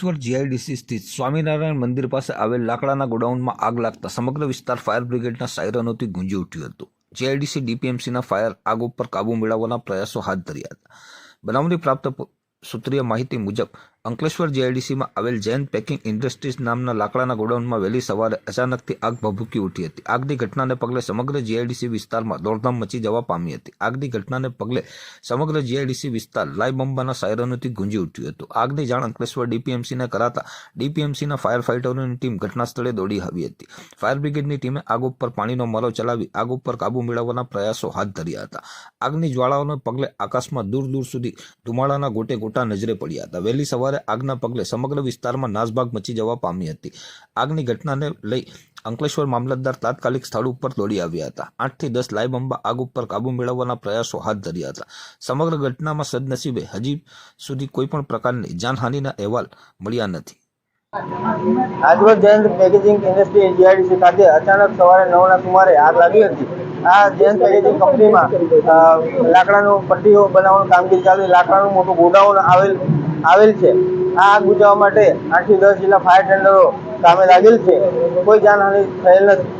Ankleshwar GIDC સ્થિત સ્વામિનારાયણ મંદિર પાસે આવેલ લાકડાના ગોડાઉનમાં આગ લાગતા સમગ્ર વિસ્તાર ફાયર બ્રિગેડના સાયરનોથી ગુંજી ઉઠ્યું હતું. જીઆઈડીસી ડીપીએમસીના ફાયર આગ ઉપર કાબુ મેળવવાના પ્રયાસો હાથ ધર્યા હતા. બનાવની પ્રાપ્ત સૂત્રીય માહિતી મુજબ અંકલેશ્વર જીઆઈડીસીમાં આવેલ જૈન પેકિંગ ઇન્ડસ્ટ્રીઝ નામના લાકડાના ગોડાઉનમાં વહેલી સવારે અચાનકથી આગ ભભૂકી ઉઠી હતી. આગની ઘટનાને પગલે સમગ્ર જીઆઈડીસી વિસ્તારમાં દોડધામ મચી જવા પામી હતી. આગની ઘટનાને પગલે સમગ્ર જીઆઈડીસી વિસ્તાર લાઈ બંબાના સાયરનોથી ગુંજી ઉઠ્યું હતું. આગની જાણ અંકલેશ્વર ડીપીએમસીને કરાતા ડીપીએમસીના ફાયર ફાઇટરોની ટીમ ઘટના સ્થળે દોડી આવી હતી. ફાયર બ્રિગેડની ટીમે આગ ઉપર પાણીનો મારો ચલાવી આગ ઉપર કાબુ મેળવવાના પ્રયાસો હાથ ધર્યા હતા. આગની જ્વાળાઓને પગલે આકાશમાં દૂર દૂર સુધી ધુમાડાના ગોટે ગોટા નજરે પડ્યા હતા. વહેલી સવારે આગના પગલે સમગ્ર વિસ્તારમાં નાસભાગ મચી જવા પામી હતી. આગની ઘટનાને લઈ અંકલેશ્વર મામલતદાર તાત્કાલિક સ્થળ ઉપર દોડી આવ્યા હતા. આઠથી દસ લાઈ બંબા આગ ઉપર કાબુ મેળવવાના પ્રયાસો હાથ ધર્યા હતા. સમગ્ર ઘટનામાં સદનસીબે હજી સુધી કોઈ પણ પ્રકારની જાનહાનિના અહેવાલ મળ્યા નથી. આજરોજ જયંત પેકેજિંગ ઇન્ડસ્ટ્રી જીઆઈડીસી ખાતે અચાનક સવારે નવના સુમારે આગ લાગી હતી. આ જયંત પેકેજિંગ કંપનીમાં લાકડાનું પટ્ટીઓ બનાવવાનું કામગીરી ચાલુ. લાકડાનું મોટું ગોડાઉન આવેલ આવેલ છે. આ આગ બુઝાવવા માટે આઠથી દસ જેટલા ફાયર ટેન્ડરો કામે લાગેલ છે. કોઈ જાનહાનિ થયેલ નથી.